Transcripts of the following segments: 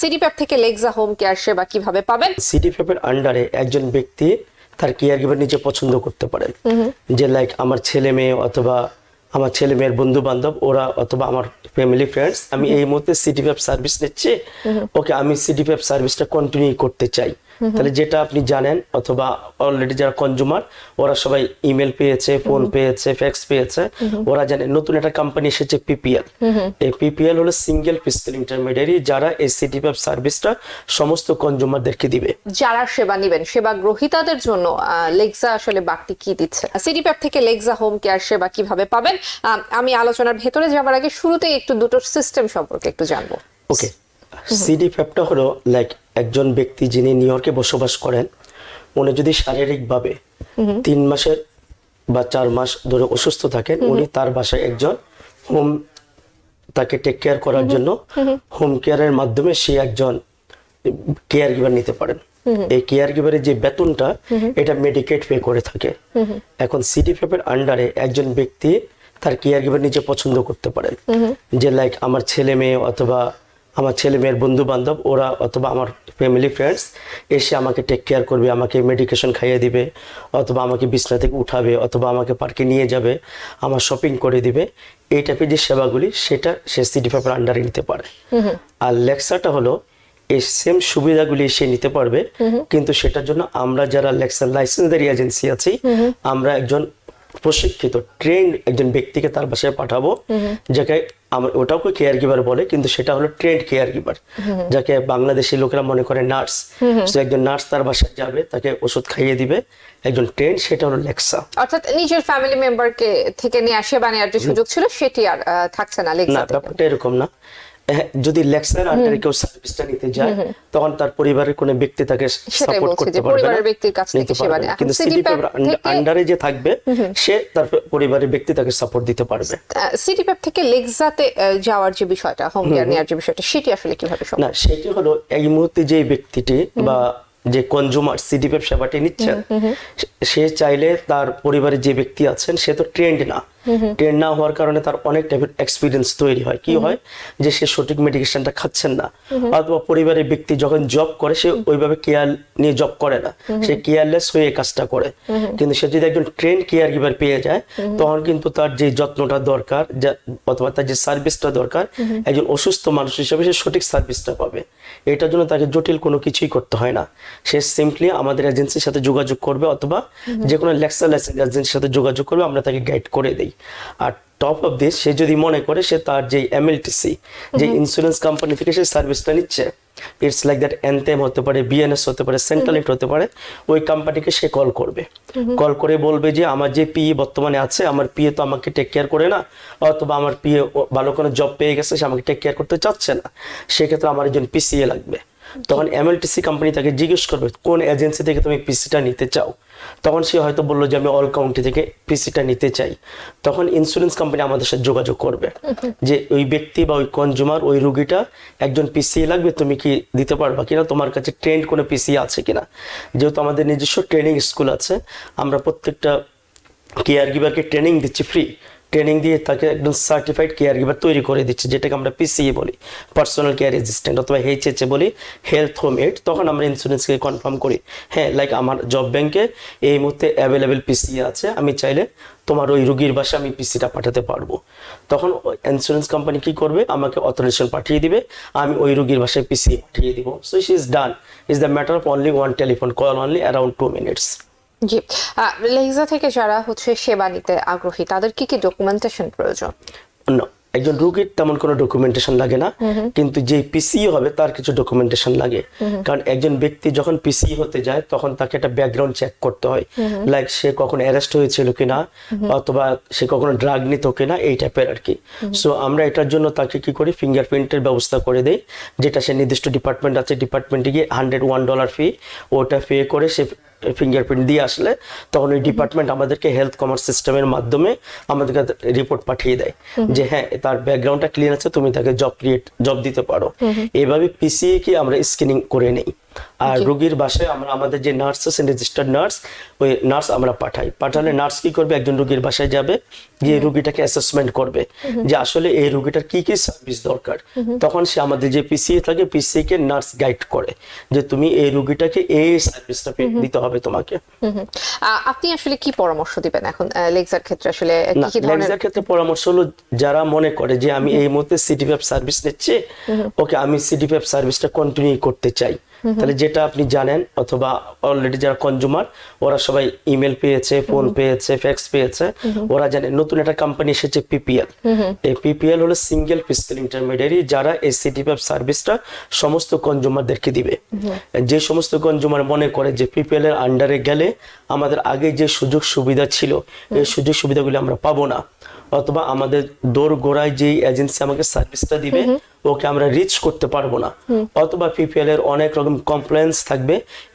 সিডিপ্যাপ থেকে লেক্সা home care সেবা কীভাবে পাবেন? সিটি প্যাপের আন্ডারে একজন ব্যক্তি তার কেয়ার গিভার নিজে পছন্দ করতে পারেন। যে লাইক আমার ছেলে মেয়ে অথবা আমার ছেলে মেয়ের বন্ধু বান্ধব ওরা অথবা আমার ফ্যামিলি ফ্রেন্ডস আমি এই মুহূর্তে সিটি সিডিপ্যাপ সার্ভিস নিচ্ছি। ওকে আমি সিটি সিডিপ্যাপ সার্ভিসটা কন্টিনিউ করতে চাই। তাহলে যেটা আপনি জানেন অথবা অলরেডি যারা কনজুমার ওরা সবাই ইমেল পেয়েছে ফোন পেয়েছে ফ্যাক্স পেয়েছে। ওরা জানে নতুন একটা কোম্পানি এসেছে পিপিএল এই পিপিএল হলো সিঙ্গেল ফিজিক্যাল ইন্টারমিডিয়ারি যারা এই সিডিপ্যাপ সার্ভিসটা সমস্ত কনজুমারদেরকে দিবে। যারা সেবা নেবেন সেবা গ্রহীতাদের জন্য লেক্সা আসলে বাড়তি কি দিচ্ছে? সিটি সিডিপ্যাপ থেকে লেক্সা হোম কেয়ার সেবা কীভাবে পাবেন? আমি আলোচনার ভেতরে যাওয়ার আগে শুরুতেই একটু দুটো সিস্টেম সম্পর্কে একটু জানব। ওকে সিডি ফ্যাপটা হলো লাইক একজন ব্যক্তি যিনি নিউ ইয়র্কে বসবাস করেন উনি যদি শারীরিকভাবে তিন মাসের বা চার মাস ধরে অসুস্থ থাকেন উনি তার বাসায় একজন হোম তাকে টেক কেয়ার করার জন্য হোম। কেয়ারের মাধ্যমে সে একজন কেয়ার গিভার নিতে পারেন। এই কেয়ার গিভারের যে বেতনটা এটা মেডিকেট পে করে থাকে। এখন সিডি ফ্যাপের আন্ডারে একজন ব্যক্তি তার কেয়ার গিভার নিজে পছন্দ করতে পারেন। যে লাইক আমার ছেলে মেয়ে অথবা আমার ছেলে মেয়ের বন্ধু বান্ধব ওরা অথবা আমার ফ্যামিলি ফ্রেন্ডস এসে আমাকে টেক কেয়ার করবে আমাকে মেডিকেশন খাইয়ে দিবে অথবা আমাকে বিছনা থেকে উঠাবে অথবা আমাকে পার্কে নিয়ে যাবে আমার শপিং করে দিবে। এই টাইপের যে সেবাগুলি সেটা সে সিডি ফ্যাপের আন্ডারে নিতে পারে। আর লেক্সাটা হলো এই সেম সুবিধাগুলি সে নিতে পারবে কিন্তু সেটার জন্য আমরা যারা লেক্সার লাইসেন্সদারি এজেন্সি আছি আমরা একজন প্রশিক্ষিত ট্রেন একজন ব্যক্তিকে তার বাসায় পাঠাবো যাকে আমার ওটাও কেয়ার গিভার বলে কিন্তু সেটা হলো ট্রেন্ড কেয়ার গিভার যাকে বাংলাদেশি লোকেরা মনে করে নার্স তো একজন নার্স তার বাসায় যাবে তাকে ওষুধ খাইয়ে দিবে একজন ট্রেন্ড সেটা হলো লেক্সা অর্থাৎ নিজের ফ্যামিলি মেম্বারকে থেকে নিয়ে আসে বা নেওয়ার যে সুযোগ ছিল সেটি আর থাকছে না না লেক্সা ব্যাপারটা এরকম না। যদি লেক্সার আন্ডারে কেউ সার্ভিসটা নিতে যায় তখন তার পরিবারের কোনো ব্যক্তি তাকে সাপোর্ট করতে পারবে পরিবারের না, ব্যক্তির কাছ থেকে সেবা কিন্তু CDPAP থেকে- আন্ডারে যে থাকবে সে তার পরিবারের ব্যক্তি তাকে সাপোর্ট দিতে পারবে। সিডিপ্যাপ থেকে লেক্সাতে যাওয়ার যে বিষয়টা হোম কেয়ার নেওয়ার যে বিষয়টা সেটি আসলে কীভাবে সম্ভব? না সেটি হলো এই মুহূর্তে যে ব্যক্তিটি বা যে কনজুমার সিডিপেপ সেবাটি নিচ্ছেন সে- সে চাইলে তার পরিবারের যে ব্যক্তি আছেন সে তো ট্রেন্ড না। ট্রেন্ড না হওয়ার কারণে তার অনেক টাইপের এক্সপিরিয়েন্স তৈরি হয়। কি হয়? যে সে সঠিক মেডিকেশনটা খাচ্ছেন না। অথবা পরিবারের ব্যক্তি যখন জব করে সে ওইভাবে কেয়ার নিয়ে জব করে না। সে কেয়ারলেস হয়ে কাজটা করে। কিন্তু সে যদি একজন ট্রেন্ড কেয়ার গিভার পেয়ে যায় তখন কিন্তু তার যে যত্নটা দরকার অথবা তার যে সার্ভিসটা দরকার একজন অসুস্থ মানুষ হিসেবে সে সঠিক সার্ভিসটা পাবে। এটার জন্য তাকে জটিল কোনো কিছুই করতে হয় না। সে সিম্পলি আমাদের এজেন্সির সাথে যোগাযোগ করবে অথবা যে কোনো লেক্সার লাইসেন্স এজেন্সির সাথে যোগাযোগ করবে আমরা তাকে গাইড করে দেই। আর টপ অফ দিস সে যদি মনে করে সে তার যে এমএলটিসি যে ইন্স্যুরেন্স কোম্পানি থেকে সে সার্ভিসটা নিচ্ছে ইটস লাইক দ্যাট এনতেম হতে পারে বিএনএস হতে পারে সেন্ট্রাল ইট হতে পারে ওই কোম্পানিকে সে কল করবে। কল করে বলবে যে আমার যে পিএ বর্তমানে আছে আমার পিএ তো আমাকে টেক কেয়ার করে না অথবা আমার পিএ ভালো কোনো জব পেয়ে গেছে সে আমাকে টেক কেয়ার করতে চাচ্ছে না। সেক্ষেত্রে আমার একজন পিসিএ লাগবে। তখন এমএলটিসি কোম্পানি তাকে জিজ্ঞেস করবে, কোন এজেন্সি থেকে তুমি পিসিটা নিতে চাও? তখন সে হয়তো বলল যে, আমি অল কাউন্টি থেকে পিসিটা নিতে চাই। তখন ইন্স্যুরেন্স কোম্পানি আমাদের সাথে যোগাযোগ করবে, যে ওই ব্যক্তি বা ওই কনজুমার ওই রুগীটা একজন পিসি লাগবে, তুমি কি দিতে পারবা কিনা? তোমার কাছে ট্রেন্ড কোনো পিসি আছে কিনা? যেহেতু আমাদের নিজস্ব ট্রেনিং স্কুল আছে, আমরা প্রত্যেকটা কেয়ার গিভারকে ট্রেনিং দিচ্ছি ফ্রি ট্রেনিং দিয়ে তাকে একদম সার্টিফাইড কেয়ার গিভার তৈরি করে দিচ্ছে, যেটাকে আমরা পিসিএ বলি পার্সোনাল কেয়ার অ্যাসিস্ট্যান্ট অথবা এইচএচএ বলি হেলথ হোম এড তখন আমরা ইন্স্যুরেন্সকে কনফার্ম করি হ্যাঁ লাইক আমার জব ব্যাংকে এই মুহূর্তে অ্যাভেলেবেল পিসিএ আছে, আমি চাইলে তোমার ওই রুগীর বাসা আমি পিসিটা পাঠাতে পারব। তখন ইন্স্যুরেন্স কোম্পানি কি করবে? আমাকে অথরাইজেশন পাঠিয়ে দিবে, আমি ওই রুগীর বাসায় পিসি পাঠিয়ে দিব। So is is done is the matter of only one telephone call only around two minutes G. LHCSA থেকে যারা হচ্ছে সেবা নিতে আগ্রহী তাদের কি কি ডকুমেন্টেশন প্রয়োজন? একজন রোগীর তেমন কোনো ডকুমেন্টেশন লাগে না। কিন্তু যে পিসি হবে তার কিছু ডকুমেন্টেশন লাগে। কারণ একজন ব্যক্তি যখন পিসি হতে যায় তখন তাকে একটা ব্যাকগ্রাউন্ড চেক করতে হয়। লাইক সে কখনো অ্যারেস্ট হয়েছিল কিনা অথবা সে কখনো ড্রাগ নিত কিনা এই টাইপের আর কি। সো আমরা এটার জন্য তাকে কি করি ফিঙ্গারপ্রিন্টের ব্যবস্থা করে দেই। যেটা সে নির্দিষ্ট ডিপার্টমেন্ট আছে ডিপার্টমেন্টে গিয়ে হান্ড্রেড ওয়ান ডলার ফি ওটা পে করে সে ফিঙ্গারপ্রিন্ট দিয়ে আসলে তখন ওই ডিপার্টমেন্ট আমাদেরকে হেলথ কমার্স সিস্টেমের মাধ্যমে আমাদেরকে রিপোর্ট পাঠিয়ে দেয়। যে হ্যাঁ তার ব্যাকগ্রাউন্ডটা ক্লিয়ার আছে তুমি তাকে জব ক্রিয়েট জব দিতে পারো। এভাবে পিসিএ কি আমরা স্ক্রিনিং করে নেই। আর রোগীর বাসায় আমরা আমাদের যে নার্স আছে রেজিস্টার্ড নার্স ওই নার্স আমরা পাঠাই। পাঠালে নার্স কি করবে? একজন রোগীর বাসায় যাবে গিয়ে রোগীটাকে অ্যাসেসমেন্ট করবে যে আসলে এই রোগীটার কি কি সার্ভিস দরকার। তখন সে আমাদের যে পিসিএ থাকে পিসিএ কে নার্স গাইড করে যে তুমি এই রোগীটাকে এই সার্ভিসটা দিতে হবে তোমাকে। আপনি আসলে কি পরামর্শ দিবেন এখন? লেগসার ক্ষেত্রে আসলে কি কি ধরনের লেগজার ক্ষেত্রে পরামর্শ হলো যারা মনে করে যে আমি এই মুহূর্তে সিটিপ্যাপ সার্ভিস নিচ্ছি ওকে আমি সিটিপ্যাপ সার্ভিসটা কন্টিনিউ করতে চাই। তাহলে যেটা আপনি জানেন অথবা অলরেডি যারা কনজুমার ওরা সবাই ইমেল পেয়েছে ফোন পেয়েছে ফ্যাক্স পেয়েছে। ওরা জানে নতুন একটা কোম্পানি এসেছে পিপিএল এই পিপিএল হলো সিঙ্গেল ফিজিক্যাল ইন্টারমিডিয়ারি যারা এই সিটিপ্যাপ সার্ভিসটা সমস্ত কনজুমারদেরকে দিবে। যে সমস্ত কনজুমার মনে করে যে পিপিএল এর আন্ডারে গেলে আমাদের আগে যে সুযোগ সুবিধা ছিল এই সুযোগ সুবিধাগুলি আমরা পাবো না। অথবা আমাদের দোর গোড়ায় যেই এজেন্সি আমাকে সার্ভিসটা দিবে ওকে আমরা রিচ করতে পারব না। অথবা পিপিএল এর অনেক রকম কমপ্লেন্স থাকবে।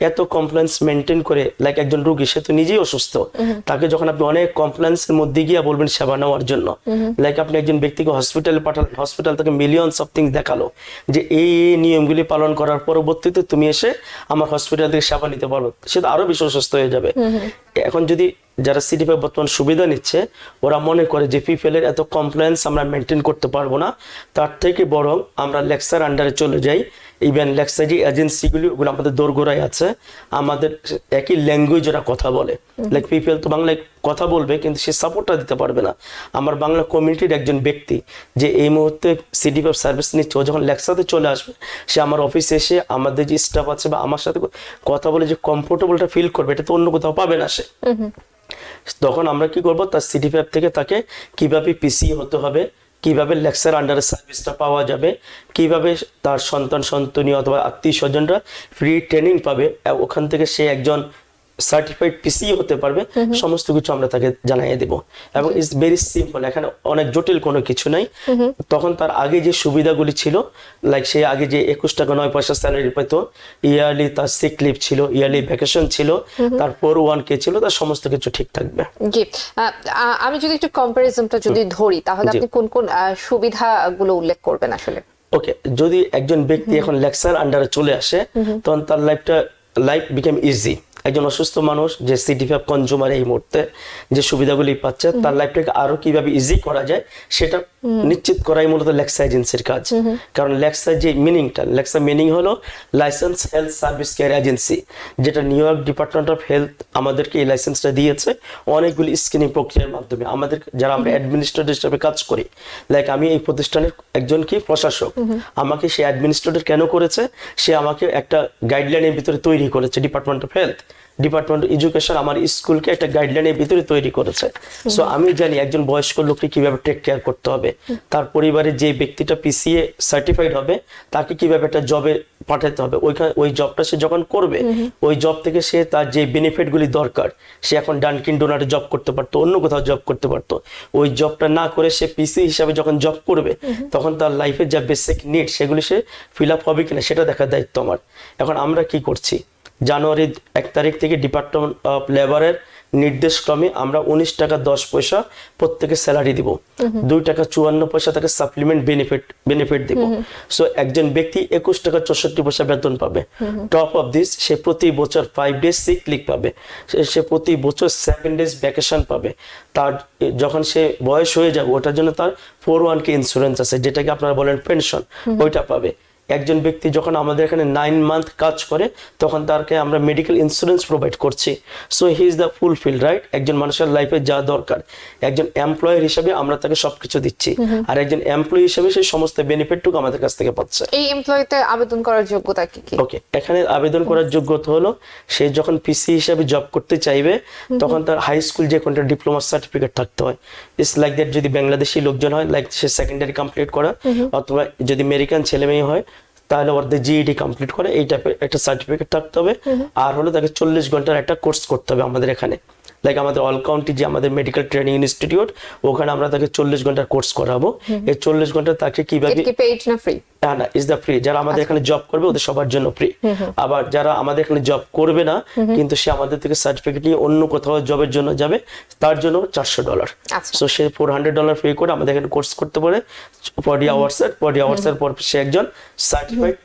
এত কমপ্লেন্স মেনটেন করে লাইক একজন রুগী সে তো নিজেই অসুস্থ। তাকে যখন আপনি অনেক কমপ্লেন্স এর মধ্যে গিয়ে বলবেন সেবা নেওয়ার জন্য লাইক আপনি একজন ব্যক্তিকে হসপিটালে পাঠালেন হসপিটাল থেকে মিলিয়ন অফ থিংস দেখাল যে এই এই নিয়মগুলি পালন করার পরবর্তীতে তুমি এসে আমার হসপিটাল থেকে সেবা নিতে পারো সে তো আরও বেশি অসুস্থ হয়ে যাবে। এখন যদি যারা সিডিপি বর্তমান সুবিধা নিচ্ছে ওরা মনে করে যে পিপিএল এর এত কমপ্লেন্স আমরা মেনটেন করতে পারব না। তার থেকে বরং আমরা লেক্সার আন্ডারে চলে যাই। ইভেন লেক্সার যে এজেন্সিগুলি ওগুলো আমাদের দোরগোড়ায় আছে। আমাদের একই ল্যাঙ্গুয়েজ ওরা কথা বলে। লাইক পিপিএল তো বাংলায় কথা বলবে কিন্তু সে সাপোর্টটা দিতে পারবে না। আমার বাংলা কমিউনিটির একজন ব্যক্তি যে এই মুহূর্তে সিডিপি সার্ভিস নিচ্ছে ও যখন লেক্সাতে চলে আসবে সে আমার অফিসে এসে আমাদের যে স্টাফ আছে বা আমার সাথে কথা বলে যে কমফোর্টেবলটা ফিল করবে এটা তো অন্য কোথাও পাবে না সে। তখন আমরা কি করব? তার সিটি ফ্যাপ থেকে তাকে কীভাবে পিসি হতে হবে, কীভাবে লেকচার আন্ডারে সার্ভিসটা পাওয়া যাবে, কীভাবে তার সন্তান সন্তনী অথবা আত্মীয় স্বজনরা ফ্রি ট্রেনিং পাবে ওখান থেকে সে একজন সার্টিফাইড পিসি হতে পারবে সমস্ত কিছু আমরা তাকে জানিয়ে দেব। এবং ইটস ভেরি সিম্পল এখানে অনেক জটিল কোনো কিছু নাই। তখন তার আগে যে সুবিধাগুলি ছিল লাইক সে আগে যে একুশ টাকা নয় পয়সা স্যালারি পেত ইয়ারলি তার সিক লিভ ছিল ইয়ারলি ভ্যাকেশন ছিল তার ফোর ওয়ান কে ছিল তার সমস্ত কিছু ঠিক থাকবে। জি। আমি যদি একটু কম্পারিজনটা যদি ধরি তাহলে আপনি কোন কোন সুবিধাগুলো উল্লেখ করবেন আসলে? ওকে যদি একজন ব্যক্তি এখন লেকচার আন্ডারে চলে আসে তখন তার লাইফটা লাইফ বিকেম ইজি একজন অসুস্থ মানুষ যে সিটিফ্যাপ কনজুমার এই মুহূর্তে যে সুবিধাগুলি পাচ্ছে তার লাইফটাকে আরও কীভাবে ইজি করা যায় সেটা নিশ্চিত করাই মূলত লেক্সা এজেন্সির কাজ। কারণ লেক্সা যে মিনিংটা লেক্সা মিনিং হলো licence health service care agency যেটা New York department of health আমাদেরকে এই লাইসেন্সটা দিয়েছে অনেকগুলি স্ক্রিনিং প্রক্রিয়ার মাধ্যমে। আমাদের যারা আমরা অ্যাডমিনিস্ট্রেটর হিসেবে কাজ করি লাইক আমি এই প্রতিষ্ঠানের একজন কি প্রশাসক আমাকে সে অ্যাডমিনিস্ট্রেটর কেন করেছে সে আমাকে একটা গাইডলাইনের ভিতরে তৈরি করেছে department of health department of education আমার স্কুলকে একটা গাইডলাইনের ভিতরে তৈরি করেছে। সো আমি জানি একজন বয়স্ক লোককে কীভাবে টেক কেয়ার করতে হবে। তার পরিবারে যে ব্যক্তিটা পিসিএ সার্টিফাইড হবে তাকে কীভাবে একটা জবে পাঠাতে হবে। ওইখানে ওই জবটা সে যখন করবে ওই জব থেকে সে তার যে বেনিফিট গুলি দরকার সে এখন ডানকিন ডোনারে জব করতে পারতো অন্য কোথাও জব করতে পারতো। ওই জবটা না করে সে পিসি হিসাবে যখন জব করবে তখন তার লাইফের যা বেসিক নিড সেগুলি সে ফিল আপ হবে কিনা সেটা দেখার দায়িত্ব আমার। এখন আমরা কি করছি? জানুয়ারি এক তারিখ থেকে ডিপার্টমেন্ট অফ লেবারের নির্দেশ ক্রমে আমরা উনিশ টাকা দশ পয়সা প্রত্যেকে স্যালারি দিব। দুই টাকা চুয়ান্ন পয়সা তাকে সাপ্লিমেন্ট বেনিফিট বেনিফিট দিব। সো একজন ব্যক্তি একুশ টাকা চৌষট্টি পয়সা বেতন পাবে। টপ অফ দিস সে প্রতি বছর ফাইভ ডেজ সিক লিক পাবে। সে- সে প্রতি বছর সেভেন ডেজ ভ্যাকেশন পাবে। তার যখন সে বয়স হয়ে যাবে ওটার জন্য তার ফোর ওয়ান কে ইন্স্যুরেন্স আছে যেটাকে আপনারা বলেন পেনশন ওইটা পাবে। একজন ব্যক্তি যখন আমাদের এখানে নাইন মান্থ কাজ করে তখন তাকে আমরা মেডিকেল ইন্স্যুরেন্স প্রোভাইড করছি। So he is the fulfil right একজন মানুষের লাইফে যা দরকার। একজন এমপ্লয়ার হিসেবে আমরা তাকে সবকিছু দিচ্ছি। আর একজন এমপ্লয়ি হিসেবে সেই সমস্ত বেনিফিটটুকু আমাদের কাছ থেকে পাচ্ছে। এই এমপ্লয়িতে আবেদন করার যোগ্যতা কি কি? ওকে এখানে আবেদন করার যোগ্যতা হলো সে যখন পিসি হিসাবে জব করতে চাইবে তখন তার হাই স্কুল যে কোনটা ডিপ্লোমা সার্টিফিকেট থাকতে হয়। ইটস লাইক দ্যাট যদি বাংলাদেশি লোকজন হয় লাইক সে সেকেন্ডারি কমপ্লিট করা অথবা যদি আমেরিকান ছেলে মেয়ে হয় তাহলে ওদের জিইডি কমপ্লিট করে এই টাইপের একটা সার্টিফিকেট থাকতে হবে। আর হলো তাকে চল্লিশ ঘণ্টার একটা কোর্স করতে হবে আমাদের এখানে। লাইক আমাদের অল কাউন্টি যে আমাদের মেডিকেল ট্রেনিং ইনস্টিটিউট ওখানে আমরা তাকে চল্লিশ ঘণ্টার কোর্স করাবো। এই চল্লিশ ঘণ্টা তাকে কীভাবে না ফ্রি না না ইজ দ্য ফ্রি যারা আমাদের এখানে জব করবে ওদের সবার জন্য ফ্রি আবার যারা আমাদের এখানে জব করবে না কিন্তু সে আমাদের থেকে সার্টিফিকেট নিয়ে অন্য কোথাও জবের জন্য যাবে তার জন্য চারশো ডলার আচ্ছা। সো সে ফোর হান্ড্রেড ডলার পে করে আমাদের এখানে কোর্স করতে পারে। ফর্টি আওয়ার্স এর ফর্টি আওয়ার্স এর পর সে একজন সার্টিফাইড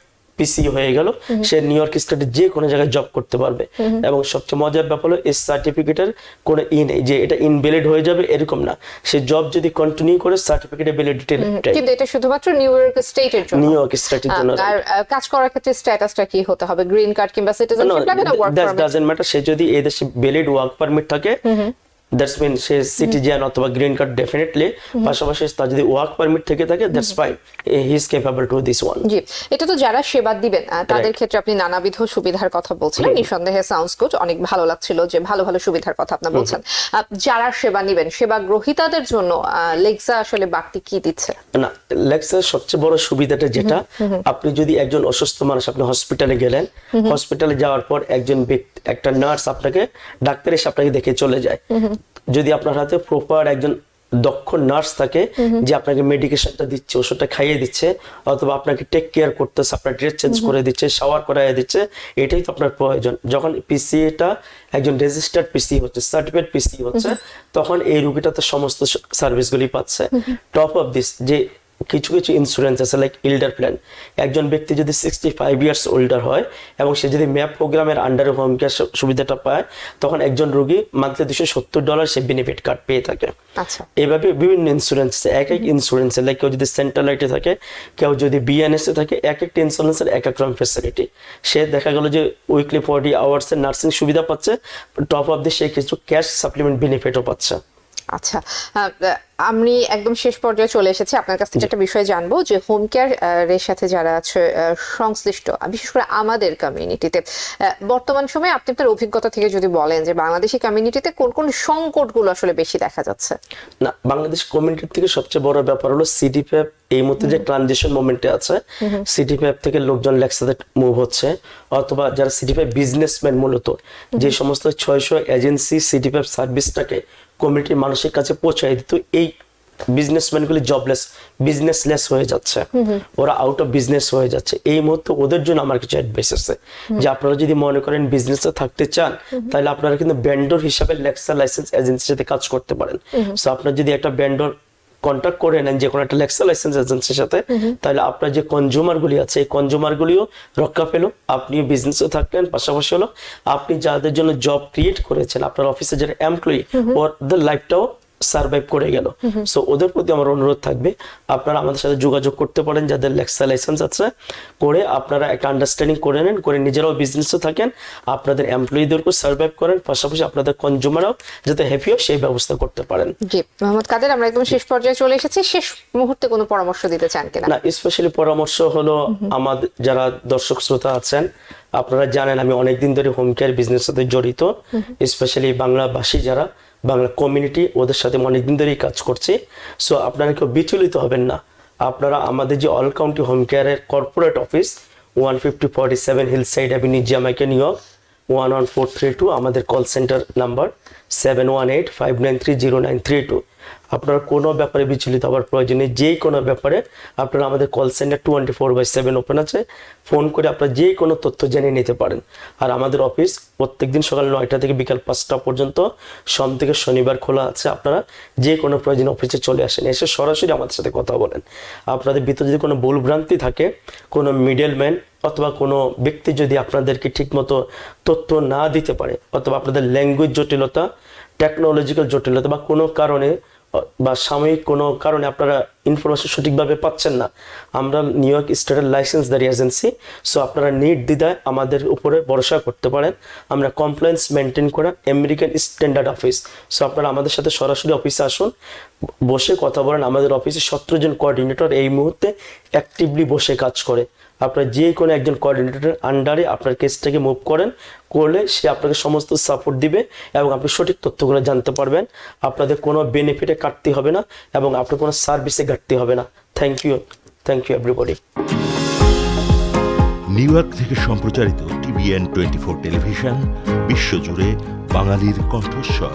পিসি হয়ে গেল সে নিউ ইয়র্ক স্টেটে যে কোনো জায়গায় জব করতে পারবে। এবং সবচেয়ে মজার ব্যাপার হলো এই সার্টিফিকেটের কোনো ই নেই যে এটা ইনভ্যালিড হয়ে যাবে এরকম না। সে জব যদি কন্টিনিউ করে সার্টিফিকেটের ভ্যালিডিটি কিন্তু এটা শুধুমাত্র নিউ ইয়র্ক স্টেটের জন্য। নিউ ইয়র্ক স্টেটের জন্য। আর কাজ করার ক্ষেত্রে স্ট্যাটাসটা কি হতে হবে? গ্রিন কার্ড কিংবা সিটিজেনশিপ লাগে না ওয়ার্ক পারমিট ডাজেন্ট ম্যাটার সে যদি এই দেশে ভ্যালিড ওয়ার্ক পারমিট থাকে দ্যাটস মিন সে সিটিজেন অথবা গ্রিন কার্ড ডেফিনেটলি পাশাপাশি তার যদি ওয়ার্ক পারমিট থেকে থাকে that's fine he is capable to this one G এটা তো যারা সেবা দিবেন তাদের ক্ষেত্রে আপনি নানাবিধ সুবিধার কথা বলছিলেন। নিঃসন্দেহে সাউন্ডস গুড অনেক ভালো লাগছিল যে ভালো ভালো সুবিধার কথা আপনি বলছেন। যারা সেবা নিবেন সেবা গ্রহীতাদের জন্য লেক্সা আসলে বাড়তি কি দিচ্ছে? না লেক্সার সবচেয়ে বড় সুবিধাটা যেটা আপনি যদি একজন অসুস্থ মানুষ আপনি হসপিটালে গেলেন হসপিটালে যাওয়ার পর একজন ব্যক্তি একটা নার্স আপনাকে ডাক্তার এসে আপনাকে দেখে চলে যায়। যদি আপনার হাতে প্রপার একজন দক্ষ নার্স থাকে যে আপনাকে মেডিকেশনটা দিচ্ছে ওষুধটা খাইয়ে দিচ্ছে অথবা আপনাকে টেক কেয়ার করতেছে আপনার ড্রেস চেঞ্জ করে দিচ্ছে শাওয়ার করাইয়ে দিচ্ছে এটাই তো আপনার প্রয়োজন। যখন পিসি পিসিটা একজন রেজিস্টার্ড পিসি হচ্ছে সার্টিফিকেট পিসি হচ্ছে তখন এই রুগীটা তো সমস্ত সার্ভিসগুলি পাচ্ছে। টপ অফ দিস যে কিছু কিছু ইন্স্যুরেন্স আছে লাইক ইল্ডার প্ল্যান একজন ব্যক্তি যদি সিক্সটি ফাইভ ইয়ার্স ওল্ডার হয় এবং সে যদি ম্যাপ প্রোগ্রামের আন্ডারে হোম কেয়ার সুবিধাটা পায় তখন একজন রোগী মান্থলি দুশো সত্তর ডলার সে বেনিফিট কার্ড পেয়ে থাকে। আচ্ছা। এভাবে বিভিন্ন ইন্স্যুরেন্স এক এক ইন্স্যুরেন্সে লাইক কেউ যদি সেন্ট্রাল লাইটে থাকে কেউ যদি বিএনএস এ থাকে এক একটা ইন্স্যুরেন্সের এক এক রকম ফেসিলিটি সে দেখা গেল যে উইকলি ফর্টি আওয়ার্সের নার্সিং সুবিধা পাচ্ছে টপ অফ দি সে কিছু ক্যাশ সাপ্লিমেন্ট বেনিফিটও পাচ্ছে। আচ্ছা আমি একদম শেষ পর্যায়ে চলে এসেছি। আপনার কাছ থেকে একটা বিষয় জানব যে হোম কেয়ার এর সাথে যারা আছে সংশ্লিষ্ট বিশেষ করে আমাদের কমিউনিটিতে বর্তমান সময়ে আপনি আপনার অভিজ্ঞতা থেকে যদি বলেন যে বাংলাদেশি কমিউনিটিতে কোন কোন সংকটগুলো আসলে বেশি দেখা যাচ্ছে? না বাংলাদেশ কমিউনিটির থেকে সবচেয়ে বড় ব্যাপার হলো সিটি প্যাপ এই মুহূর্তে যে ট্রানজিশন মোমেন্টে আছে সিটি প্যাপ থেকে লোকজন লেক্সাতে মুভ হচ্ছে অথবা যারা সিটি প্যাপ বিজনেসম্যান মূলত যে সমস্ত ছয়শো এজেন্সি সিটি প্যাপ সার্ভিসটাকে কমিউনিটির মানুষের কাছে পৌঁছায় দিত এই বিজনেসম্যানগুলি জবলেস বিজনেসলেস হয়ে যাচ্ছে। ওরা আউট অফ বিজনেস হয়ে যাচ্ছে। এই মুহূর্তে ওদের জন্য আমার কিছু অ্যাডভাইস আছে। যে আপনারা যদি মনে করেন বিজনেসে থাকতে চান তাহলে আপনারা কিন্তু ব্যান্ডর হিসাবে লেক্সার লাইসেন্স এজেন্সির সাথে কাজ করতে পারেন। সো আপনার যদি একটা ব্যান্ডর কন্ট্যাক্ট করে নেন যে কোনো একটা লেক্সার লাইসেন্স এজেন্সির সাথে তাহলে আপনার যে কনজিউমার গুলি আছে এই কনজিউমার গুলিও রক্ষা পেল। আপনি বিজনেসে থাকলেন পাশাপাশি হলো আপনি যাদের জন্য জব ক্রিয়েট করেছেন আপনার অফিসে যারা এমপ্লয়ি ওদের লাইফটাও সার্ভাইভ করে গেল। সো ওদের প্রতি আমার অনুরোধ থাকবে আপনারা আমাদের সাথে যোগাযোগ করতে পারেন যাদের লেক্সা লাইসেন্স আছে করে আপনারা একটা আন্ডারস্ট্যান্ডিং করে নেন করে নিজেরাও বিজনেসে থাকেন আপনাদের এমপ্লয়ীদেরকেও সার্ভাইভ করেন পাশাপাশি আপনাদের কনজিউমাররাও যাতে হ্যাপিও সেই ব্যবস্থা করতে পারেন। জি মোহাম্মদ কাদের আমরা একদম শেষ পর্যায়ে চলে এসেছি শেষ মুহূর্তে কোনো পরামর্শ দিতে চান কিনা? না স্পেশালি পরামর্শ হলো আমাদের যারা দর্শক শ্রোতা আছেন আপনারা জানেন আমি অনেকদিন ধরে হোম কেয়ার বিজনেস সাথে জড়িত স্পেশালি বাংলাভাষী যারা বাংলা কমিউনিটি ওদের সাথে অনেক দিন ধরেই কাজ করছি। সো আপনারা কেউ বিচলিত হবেন না। আপনারা আমাদের যে অল কাউন্টি হোম কেয়ারের corporate office one fifty forty seven hill side avenue জিয়ামাইকে New York one one four three two আমাদের call centre number seven one eight five nine three zero nine three two আপনারা কোনো ব্যাপারে বিচলিত হওয়ার প্রয়োজন নেই। যে কোনো ব্যাপারে আপনারা আমাদের call centre twenty four by seven open আছে। ফোন করে আপনারা যে কোনো তথ্য জেনে নিতে পারেন। আর আমাদের অফিস প্রত্যেকদিন সকাল নয়টা থেকে বিকাল পাঁচটা পর্যন্ত, সোম থেকে শনিবার খোলা আছে। আপনারা যে কোনো প্রয়োজন অফিসে চলে আসেন। এসে সরাসরি আমাদের সাথে কথা বলেন। আপনাদের ভিতরে যদি কোনো ভুলভ্রান্তি থাকে, কোনো মিডলম্যান অথবা কোনো ব্যক্তি যদি আপনাদেরকে ঠিকমতো তথ্য না দিতে পারে, অথবা আপনাদের ল্যাঙ্গুয়েজ জটিলতা টেকনোলজিক্যাল জটিলতা বা কোনো কারণে বা সাময়িক কোনো কারণে আপনারা ইনফরমেশন সঠিকভাবে পাচ্ছেন না। আমরা নিউ ইয়র্ক স্টেটের লাইসেন্সদারি এজেন্সি সো আপনারা নিট নির্দ্বিধায় আমাদের উপরে ভরসা করতে পারেন। আমরা কমপ্লেন্স মেনটেন করা আমেরিকান স্ট্যান্ডার্ড অফিস সো আপনারা আমাদের সাথে সরাসরি অফিসে আসুন। বসে কথা বলেন, আমাদের অফিসে সতেরো জন কোঅর্ডিনেটর এই মুহূর্তে অ্যাক্টিভলি বসে কাজ করে। আপনার যে কোনো একজন কোঅর্ডিনেটরের আন্ডারে আপনার কেসটাকে মুভ করেন, করলে সে আপনাকে সমস্ত সাপোর্ট দিবে এবং আপনি সঠিক তথ্যগুলো জানতে পারবেন। আপনাদের কোনো বেনিফিটে কাটতে হবে না এবং আপনার কোনো সার্ভিসে ঘাটতি হবে না। Thank you thank you everybody New York থেকে সম্প্রচারিত টিভিএন টোয়েন্টি ফোর টেলিভিশন, বিশ্বজুড়ে বাঙালির কণ্ঠস্বর।